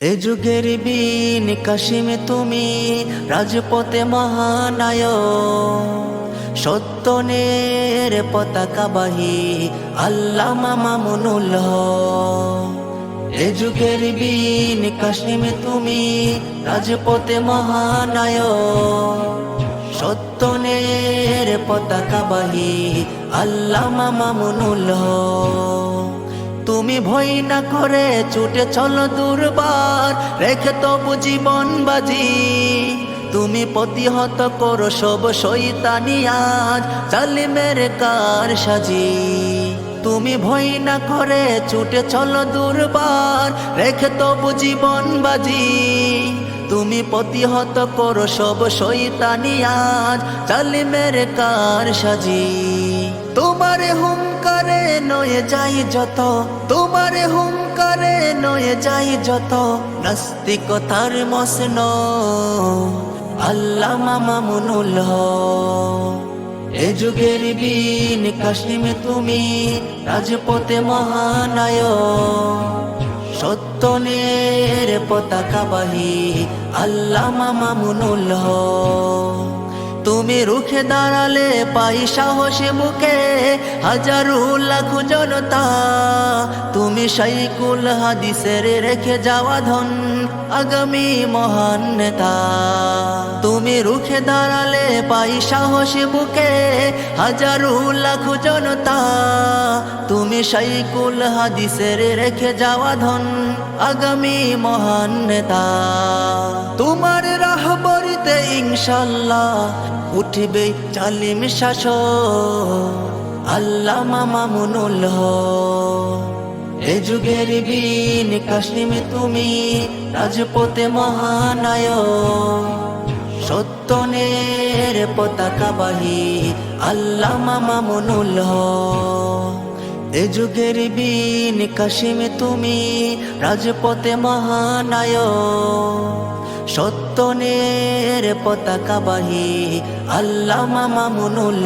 এ যুগের বিন কাশিম তুমি, রাজপথে মহানায় সত্যনের পতাকা বাহি আল্লাহ মামুনুল এ যুগের বিন কাশিম তুমি, রাজপথে মহানায় সত্যনের আল্লাহ মামুনুল তুমি ভয় না করে, ছুটে চলো দুর্বার। রেখে তবু জীবন বাজি। তুমি প্রতিহত করো সব শৈতানি আজ, জালিমের কার সাজি। তুমি ভয় না করে, ছুটে চলো দুর্বার। রেখে তবু জীবন বাজি। তুমি প্রতিহত করো সব শৈতানি আজ, জালিমের কার সাজি। তোমার হুঙ্কারে নয়ে যাই যত, তোমার হুঙ্কারে নয়ে যাই যত। নাস্তিকতার মসন আল্লাহ মামা মুনুল এ যুগের বিন কাশিমে তুমি, রাজপথে মহানায় সত্য সত্যনের পতাকা বাহি আল্লাহ মামা মুনুল তুমি রুখে দাঁড়ালে পাই সাহসে বুকে হাজারো লাখ জনতা। তুমি সাইকুল হাদিসের রেখে যাওয়া ধন, আগামী মহান নেতা। তুমি রুখে দাঁড়ালে পাই সাহসে বুকে হাজারো লাখ জনতা। তুমি সাইকুল হাদিসের রেখে যাওয়া ধন, আগামী মহান নেতা। তোমার রাহবরিতে ইনশাল্লাহ উঠবে জালিম শাসক। আল্লাহ মামা মুনুল এ যুগের বিন কাশ্মীর তুমি রাজপথে মহানায় সত্যনের পতাকা বাহি আল্লাহ মামা মুনুল এ যুগের বিন কাশিমে তুমি রাজপথে মহানায় সত্যনের পতাকা বাহি আল্লাহ মামা মুনুল